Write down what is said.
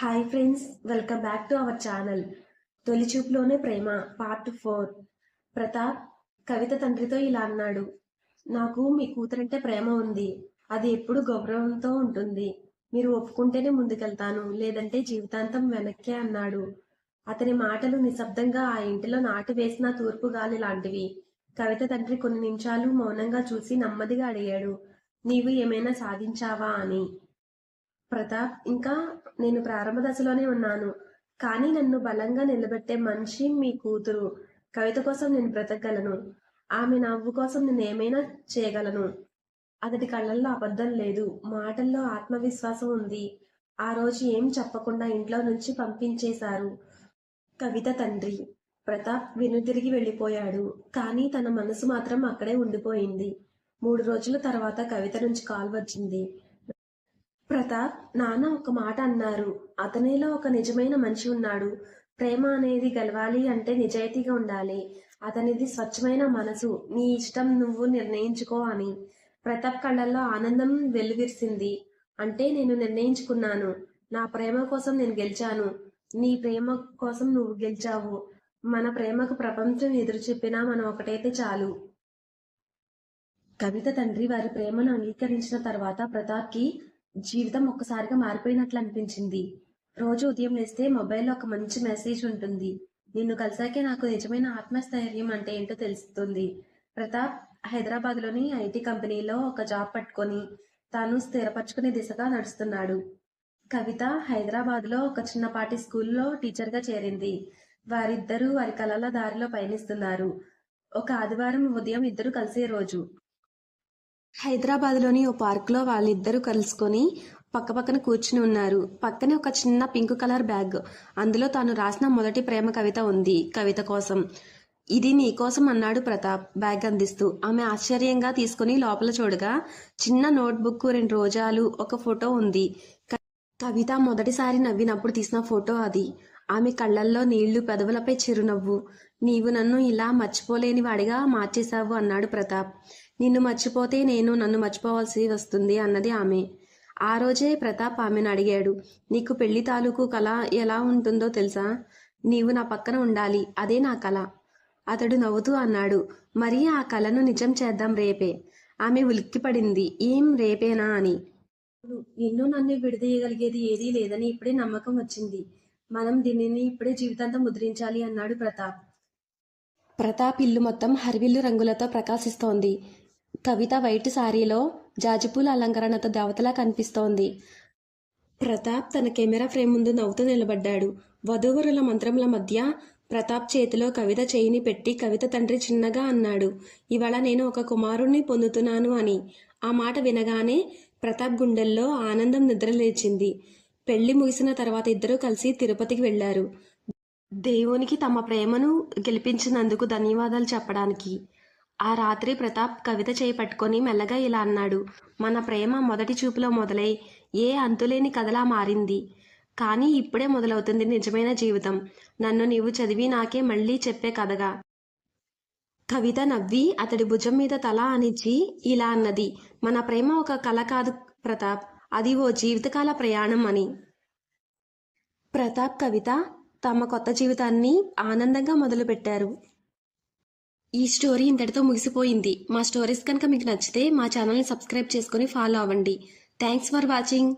Hi friends welcome back to our channel తొలి చూపులోనే ప్రేమ పార్ట్ ఫోర్ ప్రతాప్ కవిత తండ్రితో ఇలా అన్నాడు. నాకు మీ కూతురంటే ప్రేమ ఉంది. అది ఎప్పుడు గౌరవంతో ఉంటుంది. మీరు ఒప్పుకుంటేనే ముందుకెళ్తాను లేదంటే జీవితాంతం వెనక్కే అన్నాడు. అతని మాటలు నిశ్శబ్దంగా ఆ ఇంటిలో నాటు వేసిన తూర్పు గాలి లాంటివి. కవిత తండ్రి కొన్ని నిమిషాలు మౌనంగా చూసి నెమ్మదిగా అడిగాడు. నీవు ఏమైనా సాధించావా? అని. ప్రతాప్ ఇంకా నేను ప్రారంభ దశలోనే ఉన్నాను. కానీ నన్ను బలంగా నిలబెట్టే మనిషి మీ కూతురు. కవిత కోసం నేను బ్రతకగలను. ఆమె నవ్వు కోసం నేను ఏమైనా చేయగలను. అతడి కళ్ళల్లో అబద్ధం లేదు. మాటల్లో ఆత్మవిశ్వాసం ఉంది. ఆ రోజు ఏం చెప్పకుండా ఇంట్లో నుంచి పంపించేశారు. కవిత తండ్రి ప్రతాప్ వెనుతిరిగి వెళ్ళిపోయాడు. కానీ తన మనసు మాత్రం అక్కడే ఉండిపోయింది. మూడు రోజుల తర్వాత కవిత నుంచి కాల్ వచ్చింది. ప్రతాప్ నాన్న ఒక మాట అన్నారు. అతనిలో ఒక నిజమైన మనిషి ఉన్నాడు. ప్రేమ అనేది గెలవాలి అంటే నిజాయితీగా ఉండాలి. అతనిది స్వచ్ఛమైన మనసు. నీ ఇష్టం నువ్వు నిర్ణయించుకో అని. ప్రతాప్ కళ్ళల్లో ఆనందం వెలువిరిసింది. అంటే నేను నిర్ణయించుకున్నాను. నా ప్రేమ కోసం నేను గెలిచాను. నీ ప్రేమ కోసం నువ్వు గెలిచావు. మన ప్రేమకు ప్రపంచం ఎదురు చెప్పినా మనం ఒకటైతే చాలు. కవిత తండ్రి వారి ప్రేమను అంగీకరించిన తర్వాత ప్రతాప్కి జీవితం ఒక్కసారిగా మారిపోయినట్లు అనిపించింది. రోజు ఉదయం లేస్తే మొబైల్లో ఒక మంచి మెసేజ్ ఉంటుంది. నిన్ను కలిసాకే నాకు నిజమైన ఆత్మస్థైర్యం అంటే ఏంటో తెలుస్తుంది. ప్రతాప్ హైదరాబాద్లోని ఐటీ కంపెనీలో ఒక జాబ్ పట్టుకొని తాను స్థిరపరచుకునే దిశగా నడుస్తున్నాడు. కవిత హైదరాబాద్లో ఒక చిన్నపాటి స్కూల్లో టీచర్గా చేరింది. వారిద్దరూ వారి కలల దారిలో పయనిస్తున్నారు. ఒక ఆదివారం ఉదయం ఇద్దరు కలిసే రోజు. హైదరాబాద్లోని ఓ పార్క్లో వాళ్ళిద్దరూ కలుసుకొని పక్కపక్కన కూర్చుని ఉన్నారు. పక్కనే ఒక చిన్న పింక్ కలర్ బ్యాగ్. అందులో తాను రాసిన మొదటి ప్రేమ కవిత ఉంది కవిత కోసం. ఇది నీ కోసం అన్నాడు ప్రతాప్ బ్యాగ్ అందిస్తూ. ఆమె ఆశ్చర్యంగా తీసుకుని లోపల చూడగా చిన్న నోట్బుక్ రెండు రోజాలు ఒక ఫోటో ఉంది. క- కవిత మొదటిసారి నవ్వినప్పుడు తీసిన ఫోటో అది. ఆమె కళ్ళల్లో నీళ్ళు పెదవులపై చిరునవ్వు. నీవు నన్ను ఇలా మర్చిపోలేని వాడిగా మార్చేశావు అన్నాడు ప్రతాప్. నిన్ను మర్చిపోతే నేను నన్ను మర్చిపోవాల్సి వస్తుంది అన్నది ఆమె. ఆ రోజే ప్రతాప్ ఆమెను అడిగాడు. నీకు పెళ్ళి తాలూకు కళ ఎలా ఉంటుందో తెలుసా? నీవు నా పక్కన ఉండాలి అదే నా కళ. అతడు నవ్వుతూ అన్నాడు. మరి ఆ కళను నిజం చేద్దాం రేపే. ఆమె ఉలిక్కిపడింది. ఏం రేపేనా అని. నిన్ను నన్ను విడదీయగలిగేది ఏదీ లేదని ఇప్పుడే నమ్మకం వచ్చింది. మనం దీనిని ఇప్పుడే జీవితాంతం ముద్రించాలి అన్నాడు ప్రతాప్. ప్రతాప్ ఇల్లు మొత్తం హరివిల్లు రంగులతో ప్రకాశిస్తోంది. కవిత వైట్ సారీలో జాజిపూల అలంకరణతో దేవతలా కనిపిస్తోంది. ప్రతాప్ తన కెమెరా ఫ్రేమ్ ముందు నవ్వుతూ నిలబడ్డాడు. వధూవరుల మంత్రముల మధ్య ప్రతాప్ చేతిలో కవిత చేయిని పెట్టి కవిత తండ్రి చిన్నగా అన్నాడు. ఇవాళ నేను ఒక కుమారుణ్ణి పొందుతున్నాను అని. ఆ మాట వినగానే ప్రతాప్ గుండెల్లో ఆనందం నిద్రలేచింది పెళ్ళి ముగిసిన తర్వాత ఇద్దరూ కలిసి తిరుపతికి వెళ్ళారు దేవునికి తమ ప్రేమను గెలిపించినందుకు ధన్యవాదాలు చెప్పడానికి. ఆ రాత్రి ప్రతాప్ కవిత చేపట్టుకొని మెల్లగా ఇలా అన్నాడు. మన ప్రేమ మొదటి చూపులో మొదలై ఏ అంతులేని కథలా మారింది. కానీ ఇప్పుడే మొదలవుతుంది నిజమైన జీవితం. నన్ను నీవు చదివి నాకే మళ్ళీ చెప్పే కథగా. కవిత నవ్వి అతడి భుజం మీద తల అనిచ్చి ఇలా అన్నది. మన ప్రేమ ఒక కళ కాదు ప్రతాప్. అది ఓ జీవితకాల ప్రయాణం అని. ప్రతాప్ కవిత తమ కొత్త జీవితాన్ని ఆనందంగా మొదలుపెట్టారు. ఈ స్టోరీ ఇంతటితో ముగిసిపోయింది. మా స్టోరీస్ కనుక మీకు నచ్చితే మా ఛానల్ని సబ్స్క్రైబ్ చేసుకుని ఫాలో అవ్వండి. Thanks for watching.